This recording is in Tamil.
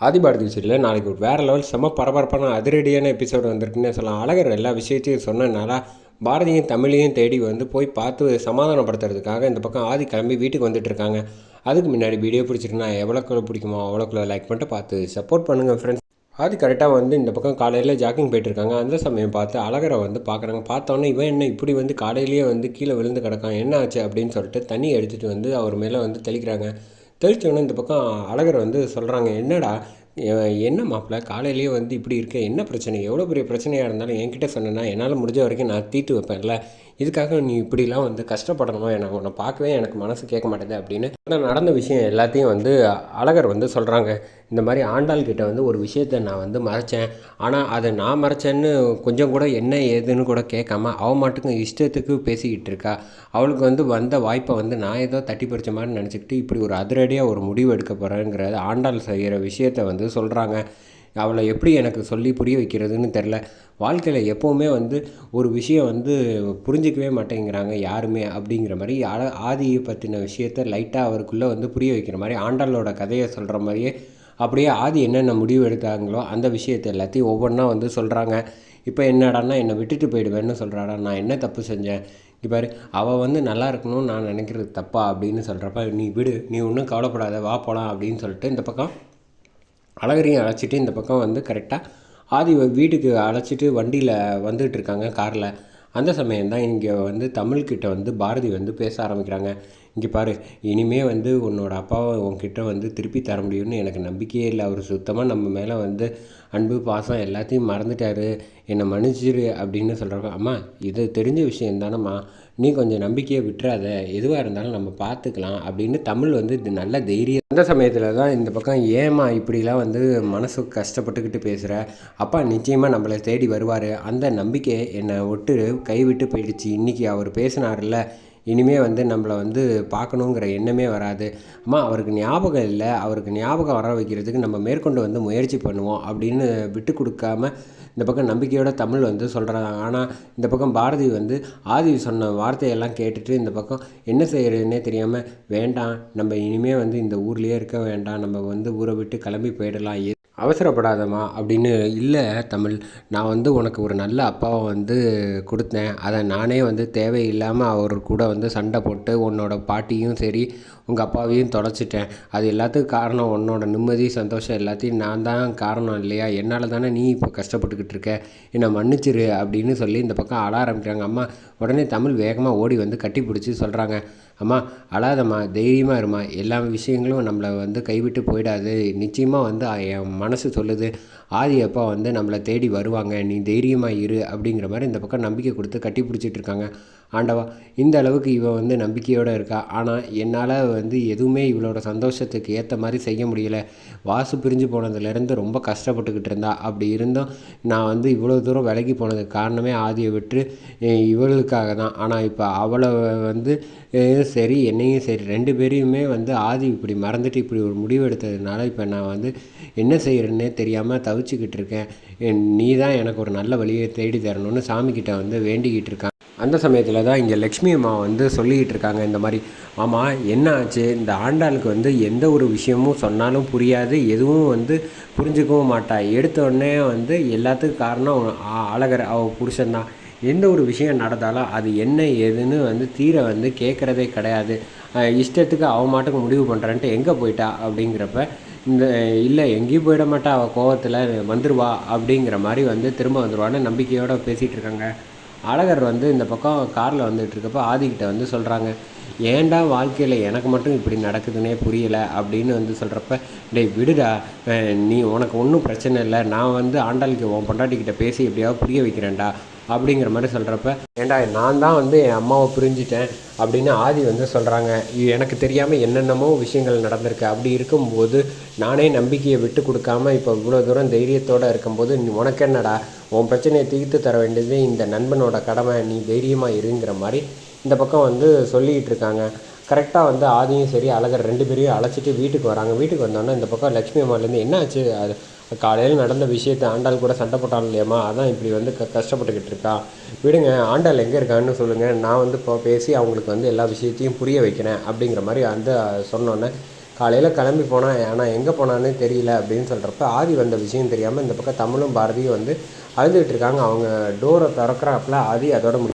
ஆதிபாரதி சீரியலில் நாளைக்கு ஒரு வேறு லெவல் செம்ம பரபரப்பான அதிரடியான எபிசோடு வந்திருக்குன்னே சொல்லலாம். அழகர் எல்லா விஷயத்தையும் சொன்னனால பாரதியும் தமிழையும் தேடி வந்து போய் பார்த்து சமாதானப்படுத்துறதுக்காக இந்த பக்கம் ஆதி கிளம்பி வீட்டுக்கு வந்துட்டு இருக்காங்க. அதுக்கு முன்னாடி வீடியோ பிடிச்சிருக்குன்னா எவ்வளோக்குள்ள பிடிக்குமோ அவ்வளோக்குள்ள லைக் பண்ணிட்டு பார்த்து சப்போர்ட் பண்ணுங்கள் ஃப்ரெண்ட்ஸ் ஆதி கரெக்டாக வந்து இந்த பக்கம் காலையில் ஜாக்கிங் போயிட்டுருக்காங்க அந்த சமயம் பார்த்து அழகரை வந்து பார்க்குறாங்க. பார்த்தோன்னே இவன் என்ன இப்படி வந்து காலையிலேயே வந்து கீழே விழுந்து கிடக்கான் என்ன ஆச்சு அப்படின்னு சொல்லிட்டு தண்ணி எடுத்துகிட்டு வந்து அவர் மேலே வந்து தெளிக்கிறாங்க. தெளித்தவொடனே இந்த பக்கம் அழகர் வந்து சொல்கிறாங்க என்னடா என்ன மாப்பிள்ள காலையிலேயே வந்து இப்படி இருக்க என்ன பிரச்சனை? எவ்வளோ பெரிய பிரச்சனையாக இருந்தாலும் என்கிட்ட சொன்னேன்னா என்னால் முடிஞ்ச வரைக்கும் நான் தீர்த்து வைப்பேன்ல. இதுக்காக நீ இப்படிலாம் வந்து கஷ்டப்படணுமா? எனக்கு உன்னை பார்க்கவே எனக்கு மனசு கேட்க மாட்டேது அப்படின்னு ஆனால் நடந்த விஷயம் எல்லாத்தையும் வந்து அழகர் வந்து சொல்கிறாங்க இந்த மாதிரி ஆண்டாள் கிட்ட வந்து ஒரு விஷயத்தை நான் வந்து மறைச்சேன். ஆனால் அதை நான் மறைச்சேன்னு கொஞ்சம் கூட என்ன ஏதுன்னு கூட கேட்காம அவ மாட்டுக்கு இஷ்டத்துக்கு பேசிக்கிட்டு இருக்கா. அவளுக்கு வந்து வந்த வாய்ப்பை வந்து நான் ஏதோ தட்டி பறிச்ச மாதிரி நினச்சிக்கிட்டு இப்படி ஒரு அதிரடியாக ஒரு முடிவு எடுக்க போகிறேங்கிறத ஆண்டாள் செய்கிற விஷயத்தை வந்து சொல்கிறாங்க அவளை எப்படி எனக்கு சொல்லி புரிய வைக்கிறதுன்னு தெரில வாழ்க்கையில் எப்போவுமே வந்து ஒரு விஷயம் வந்து புரிஞ்சிக்கவே மாட்டேங்கிறாங்க யாருமே அப்படிங்கிற மாதிரி ஆ- ஆதியை பற்றின விஷயத்த லைட்டாக அவருக்குள்ளே வந்து புரிய வைக்கிற மாதிரி ஆண்டாளோட கதையை சொல்கிற மாதிரியே அப்படியே ஆதி என்னென்ன முடிவு எடுத்தாங்களோ அந்த விஷயத்தை எல்லாத்தையும் ஒவ்வொன்றா வந்து சொல்கிறாங்க இப்போ என்னடான்னா என்னை விட்டுட்டு போயிடுவேன்னு சொல்கிறாடா நான் என்ன தப்பு செஞ்சேன்? இப்போ பாரு அவள் வந்து நல்லா இருக்கணும்னு நான் நினைக்கிறது தப்பா? அப்படின்னு சொல்கிறப்ப நீ விடு. நீ ஒன்றும் கவலைப்படாத. வா போகலாம் அப்படின்னு சொல்லிட்டு இந்த பக்கம் அழகரையும் அழைச்சிட்டு இந்த பக்கம் வந்து கரெக்டாக ஆதி வீட்டுக்கு அழைச்சிட்டு வண்டியில் வந்துகிட்ருக்காங்க இருக்காங்க காரில் அந்த சமயம் தான் இங்கே வந்து தமிழ்கிட்ட வந்து பாரதி வந்து பேச ஆரம்பிக்கிறாங்க. இங்கே பாரு இனிமே வந்து உன்னோட அப்பாவை உன்கிட்ட வந்து திருப்பி தர முடியும்னு எனக்கு நம்பிக்கையே இல்லை. அவர் சுத்தமாக நம்ம மேலே வந்து அன்பு பாசம் எல்லாத்தையும் மறந்துட்டாரு. என்னை மன்னிச்சிரு அப்படின்னு சொல்கிறப்ப அம்மா இது தெரிஞ்ச விஷயம் தானம்மா. நீ கொஞ்சம் நம்பிக்கையை விட்டுறாத. எதுவாக இருந்தாலும் நம்ம பார்த்துக்கலாம் அப்படின்னு தமிழ் வந்து இது நல்ல தைரியம். அந்த சமயத்தில் தான் இந்த பக்கம் ஏமா இப்படிலாம் வந்து மனசு கஷ்டப்பட்டுக்கிட்டு பேசுகிற அப்பா நிச்சயமாக நம்மளை தேடி வருவார். அந்த நம்பிக்கை என்னை விட்டு கைவிட்டு போயிடுச்சு. இன்றைக்கி அவர் பேசினார்ல இனிமே வந்து நம்மளை வந்து பார்க்கணுங்கிற எண்ணமே வராது. அம்மா அவருக்கு ஞாபகம் இல்லை. அவருக்கு ஞாபகம் வர வைக்கிறதுக்கு நம்ம மேற்கொண்டு வந்து முயற்சி பண்ணுவோம் அப்படின்னு விட்டு கொடுக்காம இந்த பக்கம் நம்பிக்கையோட தமிழ் வந்து சொல்கிறாங்க ஆனால் இந்த பக்கம் பாரதி வந்து ஆதி சொன்ன வார்த்தையெல்லாம் கேட்டுட்டு இந்த பக்கம் என்ன செய்கிறதுனே தெரியாமல் வேண்டாம் நம்ம இனிமே வந்து இந்த ஊர்லேயே இருக்க வேண்டாம். நம்ம வந்து ஊரை விட்டு கிளம்பி போயிடலாம். அவசரப்படாதம்மா அப்படின்னு இல்லை தமிழ் நான் வந்து உனக்கு ஒரு நல்ல அப்பாவை வந்து கொடுத்தேன். அதை நானே வந்து தேவையில்லாமல் அவர் கூட வந்து சண்டை போட்டு உன்னோட பாட்டியும் சரி உங்கள் அப்பாவையும் தொலைச்சிட்டேன். அது எல்லாத்துக்கும் காரணம் உன்னோட நிம்மதி சந்தோஷம் எல்லாத்தையும் நான் தான் காரணம் இல்லையா? என்னால் தானே நீ இப்போ கஷ்டப்பட்டுக்கிட்டு இருக்க? என்னை மன்னிச்சிரு அப்படின்னு சொல்லி இந்த பக்கம் அழ ஆரம்பிக்கிறாங்க. அம்மா உடனே தமிழ் வேகமாக ஓடி வந்து கட்டி பிடிச்சி சொல்கிறாங்க அம்மா அழாதம்மா தைரியமாக இருமா. எல்லா விஷயங்களும் நம்மளை வந்து கைவிட்டு போயிடாது. நிச்சயமாக வந்து அ- என் மனசு சொல்லுது ஆதி அப்பா வந்து நம்மளை தேடி வருவாங்க நீ தைரியமாக இரு அப்படிங்கிற மாதிரி இந்த பக்கம் நம்பிக்கை கொடுத்து கட்டி பிடிச்சிட்டு இருக்காங்க. ஆண்டவா இந்த அளவுக்கு இவள் வந்து நம்பிக்கையோடு இருக்கா? ஆனால் என்னால் வந்து எதுவுமே இவளோட சந்தோஷத்துக்கு ஏற்ற மாதிரி செய்ய முடியல. வாசு பிரிஞ்சு போனதுலேருந்து ரொம்ப கஷ்டப்பட்டுக்கிட்டு இருந்தா. அப்படி இருந்தும் நான் வந்து இவ்வளோ தூரம் விலகி போனதுக்கு காரணமே ஆதியை விட்டு இவளுக்காக தான். ஆனால் இப்போ அவளை வந்து சரி என்னையும் சரி ரெண்டு பேரையுமே வந்து ஆதி இப்படி மறந்துட்டு இப்படி ஒரு முடிவு எடுத்ததுனால இப்போ நான் வந்து என்ன செய்கிறேன்னே தெரியாமல் தவிச்சுக்கிட்டு இருக்கேன். நீ தான் எனக்கு ஒரு நல்ல வழியை தேடி தரணும்னு சாமிக்கிட்ட வந்து வேண்டிக்கிட்டு இருக்கான். அந்த சமயத்தில் தான் இங்கே லக்ஷ்மி அம்மா வந்து சொல்லிக்கிட்டு இருக்காங்க இந்த மாதிரி ஆமாம் என்ன ஆச்சு? இந்த ஆண்டாளுக்கு வந்து எந்த ஒரு விஷயமும் சொன்னாலும் புரியாது எதுவும் வந்து புரிஞ்சுக்கவும் மாட்டா. எடுத்தோடனே வந்து எல்லாத்துக்கும் காரணம் ஆ- அழகர் அவ புருஷன்தான் எந்த ஒரு விஷயம் நடந்தாலும் அது என்ன ஏதுன்னு வந்து தீர வந்து கேட்குறதே கிடையாது. இஷ்டத்துக்கு அவ மாட்டுக்கு முடிவு பண்ணுறான்ட்டு எங்கே போயிட்டா? அப்படிங்கிறப்ப இந்த இல்லை எங்கேயும் போயிட மாட்டா. அவள் கோவத்தில் வந்துடுவா அப்படிங்கிற மாதிரி வந்து திரும்ப வந்துருவான்னு நம்பிக்கையோடு பேசிகிட்டு இருக்காங்க. அழகர் வந்து இந்த பக்கம் காரில் வந்துட்டு இருக்கப்ப ஆதிக்கிட்ட வந்து சொல்கிறாங்க ஏன்டா வாழ்க்கையில் எனக்கு மட்டும் இப்படி நடக்குதுன்னே புரியலை அப்படின்னு வந்து சொல்கிறப்ப டேய் விடுடா. நீ உனக்கு ஒன்றும் பிரச்சனை இல்லை. நான் வந்து ஆண்டாளுக்கு உன் பொண்டாட்டிக்கிட்ட பேசி எப்படியாவது புரிய வைக்கிறேன்டா. அப்படிங்கிற மாதிரி சொல்கிறப்ப ஏன்டா நான் தான் வந்து என் அம்மாவை புரிஞ்சிட்டேன். அப்படின்னு ஆதி வந்து சொல்கிறாங்க எனக்கு தெரியாமல் என்னென்னமோ விஷயங்கள் நடந்திருக்கு. அப்படி இருக்கும்போது நானே நம்பிக்கையை விட்டு கொடுக்காம இப்போ இவ்வளோ தூரம் தைரியத்தோடு இருக்கும்போது நீ உனக்கு என்னடா? உன் பிரச்சனையை தீர்த்து தர வேண்டியது இந்த நண்பனோட கடமை. நீ தைரியமாக இருங்கிற மாதிரி இந்த பக்கம் வந்து சொல்லிக்கிட்டு இருக்காங்க கரெக்டாக வந்து ஆதியும் சரி அழகர் ரெண்டு பேரையும் அழைச்சிட்டு வீட்டுக்கு வராங்க. வீட்டுக்கு வந்தோன்னே இந்த பக்கம் லக்ஷ்மி அம்மாலேருந்து என்ன ஆச்சு அது காலையில் நடந்த விஷயத்தை ஆண்டாள் கூட சண்டை போட்டாலும் இல்லையாம்மா? அதான் இப்படி வந்து க கஷ்டப்பட்டுக்கிட்டு இருக்கா. விடுங்க ஆண்டாள் எங்கே இருக்கான்னு சொல்லுங்கள் நான் வந்து இப்போ பேசி அவங்களுக்கு வந்து எல்லா விஷயத்தையும் புரிய வைக்கிறேன் அப்படிங்கிற மாதிரி வந்து சொன்னோன்னே காலையில் கிளம்பி போனால் ஆனால் எங்கே போனான்னு தெரியல அப்படின்னு சொல்கிறப்ப ஆதி வந்த விஷயம் தெரியாமல் இந்த பக்கம் தமிழும் பாரதியும் வந்து அழுதுகிட்டு இருக்காங்க. அவங்க டோரை திறக்கறாப்புல ஆதி அதோட முடி